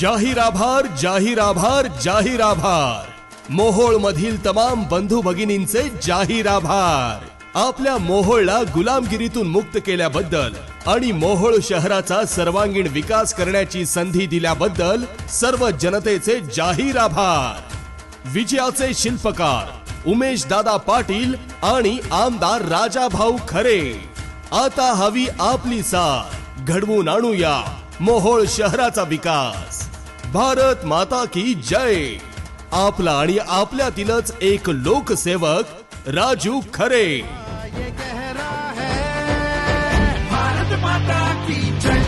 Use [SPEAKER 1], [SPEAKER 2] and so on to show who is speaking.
[SPEAKER 1] जाहीर आभार जाहीर आभार जाहीर आभार मोहोळ मधील तमाम बंधू भगिनींचे जाहीर आभार आपल्या मोहोळला गुलामगिरीतून मुक्त केल्याबद्दल आणि मोहोळ शहराचा सर्वांगीण विकास करण्याची संधी दिल्याबद्दल सर्व जनतेचे जाहीर आभार विजयाचे शिल्पकार उमेश दादा पाटील आणि आमदार राजाभाऊ खरे. आता हवी आपली साथ. घडवून आणूया मोहोळ शहराचा विकास. भारत माता की जय. आपला आणि आपल्यातीलच एक लोकसेवक राजू खरे. भारत माता की जय.